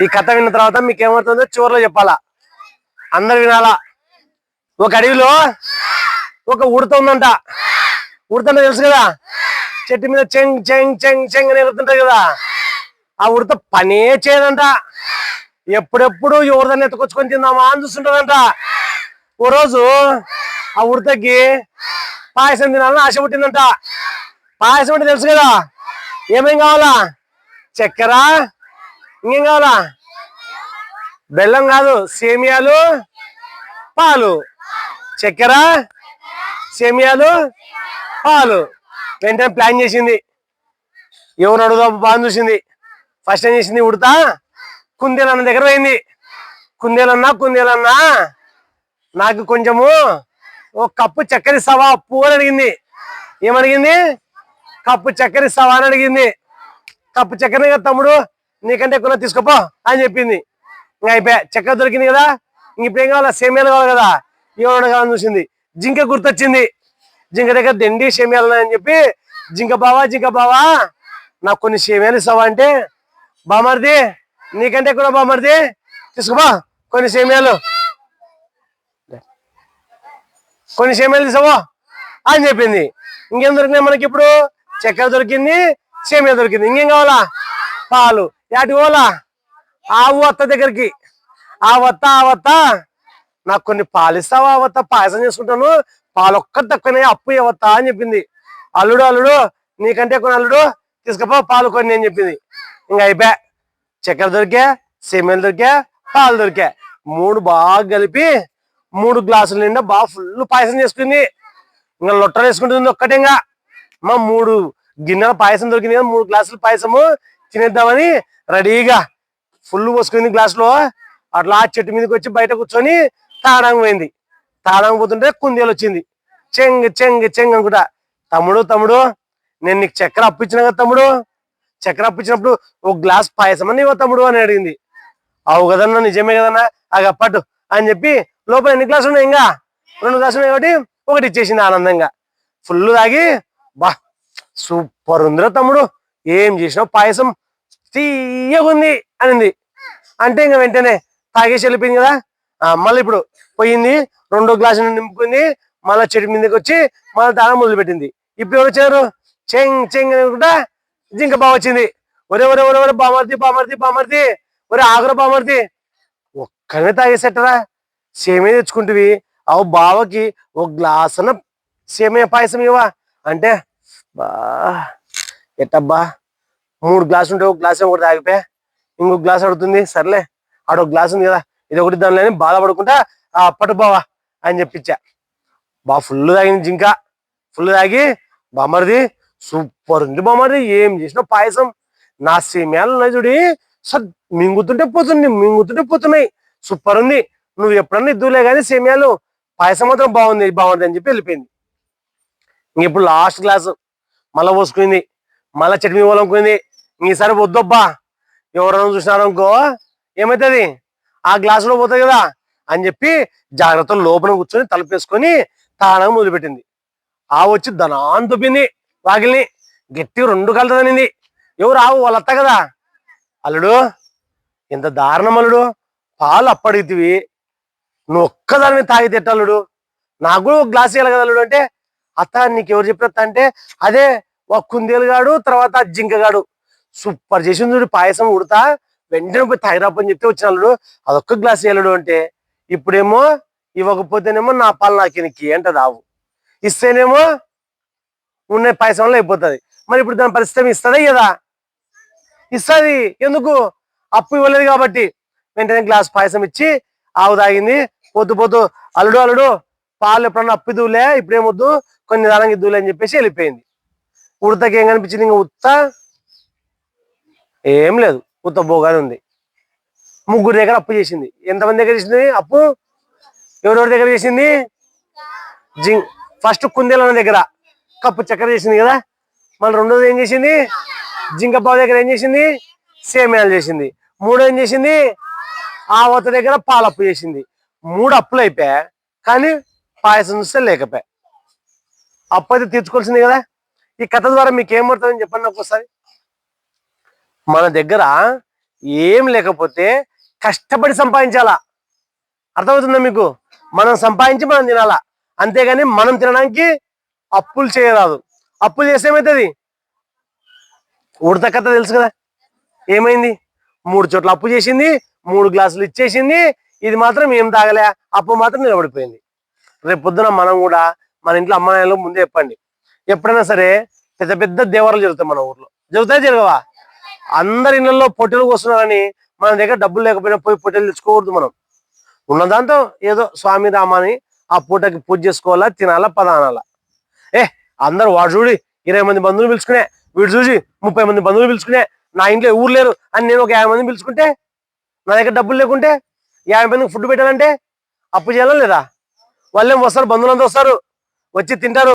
ఈ కథ విన్న తర్వాత మీకు ఏమవుతుందో చివరిలో చెప్పాలా? అందరు వినాలా? ఒక అడవిలో ఒక ఉడత ఉందంట. ఉడత తెలుసు కదా? చెట్టు మీద చెంగ్ చెంగ్ చెంగ్ చెంగ్ అని ఎగురుతుంటది కదా? ఆ ఉడత పనే చేయదంట. ఎప్పుడెప్పుడు ఎవరిదాన్ని ఎత్తుకొచ్చుకొని తిందామా అని చూస్తుంటదంట. ఓ రోజు ఆ ఉడతకి పాయసం తినాలని ఆశ పుట్టిందంట. పాయసం అంటే తెలుసు కదా? ఏమేం కావాలా? చక్కెర ఇంకేం కావాలా? బెల్లం కాదు సేమియాలు పాలు. చక్కెర సేమియాలు పాలు. వెంటనే ప్లాన్ చేసింది. ఎవరు అడుగుదా బాగా చూసింది. ఫస్ట్ ఏం చేసింది? ఉడతా. కుందేలన్న దగ్గర పోయింది. కుందేలన్నా కుందేలన్నా నాకు కొంచెము ఓ కప్పు చక్కెర సవా అప్పు అని అడిగింది. ఏమడిగింది? కప్పు చక్కెర సవా అని అడిగింది. కప్పు చక్కెర కదా తమ్ముడు? నీకంటే ఎక్కువ తీసుకోపో అని చెప్పింది. ఇంకా అయిపోయా. చక్కెర దొరికింది కదా ఇంక ఇప్పుడు ఏం కావాలా? సేమియాలు కావాలి కదా. ఏమన్నా కావాలని చూసింది? జింక గుర్తొచ్చింది. జింక దగ్గర దండి సేమియాలు ఉన్నాయని చెప్పి జింక బావా జింక బావా నాకు కొన్ని సేమియాలు ఇస్తావా అంటే బామర్ది నీకంటే ఎక్కువ బామర్ది తీసుకోపా కొన్ని సేమియాలు. కొన్ని సేమియాలు తీసావో అని చెప్పింది. ఇంకేం దొరికినాయి మనకి ఇప్పుడు? చక్కెర దొరికింది సేమియా దొరికింది. ఇంకేం కావాలా? పాలు. యాటి ఓలా? ఆవు అత్త దగ్గరికి. ఆ వత్త ఆ వత్త. నాకు కొన్ని పాలు ఇస్తావా ఆ వత్త? పాయసం చేసుకుంటాను. పాలు ఒక్క తక్కువనే అప్పు ఇవ్వత్తా అని చెప్పింది. అల్లుడు అల్లుడు నీకంటే కొన్ని అల్లుడు తీసుకపో పాలు కొన్ని అని చెప్పింది. ఇంకా అయిపోయా. చక్కెర దొరికా సేమియాలు దొరికా పాలు దొరికా. మూడు బాగా కలిపి మూడు గ్లాసుల నిండా బాగా ఫుల్ పాయసం చేసుకుంది. ఇంకా లొట్టలు వేసుకుంటుంది ఒక్కటే ఇంకా. మా మూడు గిన్నెల పాయసం దొరికింది కదా మూడు గ్లాసుల పాయసము. తినేద్దామని రెడీగా ఫుల్ పోసుకుంది గ్లాసులో అట్లా చెట్టు మీదకి వచ్చి బయట కూర్చొని తాడంగా పోయింది తాడంగా పోతుంటే కుందేలు వచ్చింది. చెంగ్ చెంగ్ చెంగ్ అనుకుంటా. తమ్ముడు తమ్ముడు నేను నీకు చక్కెర అప్పించిన కదా తమ్ముడు? చక్కెర అప్పించినప్పుడు ఒక గ్లాస్ పాయసం అని ఇవ్వ తమ్ముడు అని అడిగింది. అవు కదన్నా నిజమే కదన్నా? అది అప్పట్టు అని చెప్పి లోపల ఎన్ని గ్లాసులు ఉన్నాయి ఇంకా? రెండు గ్లాసులు ఉన్నాయి కాబట్టి ఒకటి ఇచ్చేసింది ఆనందంగా. ఫుల్ తాగి బా సూపర్ ఉందిరా తమ్ముడు. ఏం చేసినావు? పాయసం తీయగుంది అనింది. అంటే ఇంకా వెంటనే తాగేసి వెళ్ళిపోయింది కదా. మళ్ళీ ఇప్పుడు పోయింది రెండో గ్లాసు నింపుకుంది మళ్ళీ చెట్టు మీదకి వచ్చి మళ్ళీ తాగడం మొదలు పెట్టింది ఇప్పుడు ఎవరు వచ్చారు? చెంగ్ చెంగ్ అనుకుంటా జింక బాగా వచ్చింది. ఒరే ఒరే ఒరే ఒరే బామర్తి బామర్తి బామర్తి ఒరే ఆగుర బామర్తి ఒక్కనే తాగేసేటరా? సేమే తెచ్చుకుంటువి. అవు బావకి ఒక గ్లాసున సేమే పాయసం ఇవా అంటే బా ఎట్టబ్బా? మూడు గ్లాసులు ఉంటే ఒక గ్లాస్ ఒకటి తాగిపోయా ఇంకొక గ్లాస్ అడుగుతుంది సర్లే. ఆడొక గ్లాస్ ఉంది కదా ఇది ఒకటి దానిలో బాధపడుకుంటా ఆ అప్పటి బావా అని చెప్పించా బా ఫుల్ తాగింది జింక. ఫుల్ తాగి బామర్ది సూపర్ ఉంది బామర్ది ఏం చేసినా పాయసం. నా సేమ్యాలు ఉన్నాయి చూడి సద్ మింగుతుంటే పోతుంది మింగుతుంటే పోతున్నాయి. సూపర్ ఉంది. నువ్వు ఎప్పుడన్నా ఇద్దులే కానీ సేమియాలు పాయసం మాత్రం బాగుంది బాగుంది అని చెప్పి వెళ్ళిపోయింది. ఇంక ఇప్పుడు లాస్ట్ గ్లాస్. మళ్ళా పోసుకుంది. మళ్ళా చట్నీ పోలనుకుంది ఈసారి వద్దబ్బా ఎవరైనా చూసినారు అనుకో ఏమవుతుంది ఆ గ్లాస్లో పోతుంది కదా అని చెప్పి జాగ్రత్త లోపల కూర్చొని తలపేసుకొని తాళం మొదలుపెట్టింది. ఆ వచ్చి ధనాన్ని తొప్పింది వాకిల్ని గట్టి రెండు కలతదనింది ఎవరు ఆవు? వాళ్ళ కదా. అల్లుడు ఎంత దారుణం అల్లుడు. పాలు అప్పడితివి నువ్వు ఒక్కదాని మీద తాగి తిట్టాలుడు నాకు కూడా ఒక గ్లాస్ ఇవ్వాలి కదా అల్లుడు అంటే అత్త నీకు ఎవరు చెప్పినత్త అంటే అదే ఒక కుందేలుగాడు తర్వాత జింకగాడు జింక సూపర్ చేసింది చూడు పాయసం ఉడతా వెంటనే పోయి తాగిరాపని చెప్తే వచ్చిన అల్లుడు అదొక్క గ్లాస్ ఇవ్వలేడు అంటే ఇప్పుడేమో ఇవ్వకపోతేనేమో నా పాలు నాకు ఎనికి అంటది ఆవు ఇస్తేనేమో ఉన్న పాయసంలో అయిపోతుంది. మరి ఇప్పుడు దాని పరిస్థితి ఇస్తుందా కదా ఇస్తుంది. ఎందుకు? అప్పు ఇవ్వలేదు కాబట్టి. వెంటనే గ్లాస్ పాయసం ఇచ్చి ఆవు తాగింది. పొద్దు పొద్దు అల్లుడు అల్లుడు పాలు ఎప్పుడన్నా అప్పు ఇదువులే ఇప్పుడేమొద్దు కొన్ని దానికి ఇదువులే అని చెప్పేసి వెళ్ళిపోయింది. ఉడతకి ఏం కనిపించింది? ఇంకా ఉత్త ఏం లేదు ఉత్త బోగానే ఉంది. ముగ్గురు దగ్గర అప్పు చేసింది. ఎంతమంది దగ్గర చేసింది? అప్పు ఎవరెవరి దగ్గర చేసింది? జింగ్ ఫస్ట్ కుందేల దగ్గర కప్పు చక్కెర చేసింది కదా? మళ్ళీ రెండోది ఏం చేసింది? జింక దగ్గర ఏం చేసింది? సేమ్యాలు చేసింది. మూడో ఏం చేసింది? ఆవత దగ్గర దగ్గర పాలప్పు చేసింది. మూడు అప్పులు అయిపోయా కానీ పాయసం చూస్తే లేకపోయా. అప్పు అయితే తీర్చుకోవాల్సింది కదా. ఈ కథ ద్వారా మీకు ఏమవుతుందని చెప్పండి నాకు ఒకసారి. మన దగ్గర ఏం లేకపోతే కష్టపడి సంపాదించాలా. అర్థమవుతుందా మీకు? మనం సంపాదించి మనం తినాలా. అంతేగాని మనం తినడానికి అప్పులు చేయరాదు. అప్పులు చేస్తే ఏమవుతుంది ఉడత కథ తెలుసు కదా. ఏమైంది? మూడు చోట్ల అప్పు చేసింది మూడు గ్లాసులు ఇచ్చేసింది ఇది మాత్రం ఏం తాగలే అప్పు మాత్రం నిలబడిపోయింది. రేపు పొద్దున మనం కూడా మన ఇంట్లో అమ్మాయిలు ముందే చెప్పండి. ఎప్పుడైనా సరే పెద్ద పెద్ద దేవరాలు జరుగుతాయి మన ఊర్లో. జరుగుతాయి జరగవా? అందరి ఇళ్ళల్లో పొట్టెలు కోస్తున్నారని మన దగ్గర డబ్బులు లేకపోయినా పోయి పొట్టెలు తెచ్చుకోకూడదు మనం. ఉన్న దాంతో ఏదో స్వామి రామాని ఆ పూటకి పూజ చేసుకోవాలా తినాలా పదానాలా? ఏ అందరు వాడు చూడి ఇరవై మంది బంధువులు పిలుచుకునే వీడు చూసి ముప్పై మంది బంధువులు పిలుచుకునే నా ఇంట్లో ఎవరు లేరు అని నేను ఒక యాభై మంది పిలుచుకుంటే నా దగ్గర డబ్బులు లేకుంటే యాభై మందికి ఫుడ్ పెట్టాలంటే అప్పు చేయాలా లేదా? వాళ్ళేం వస్తారు బంధువులంతా వస్తారు వచ్చి తింటారు.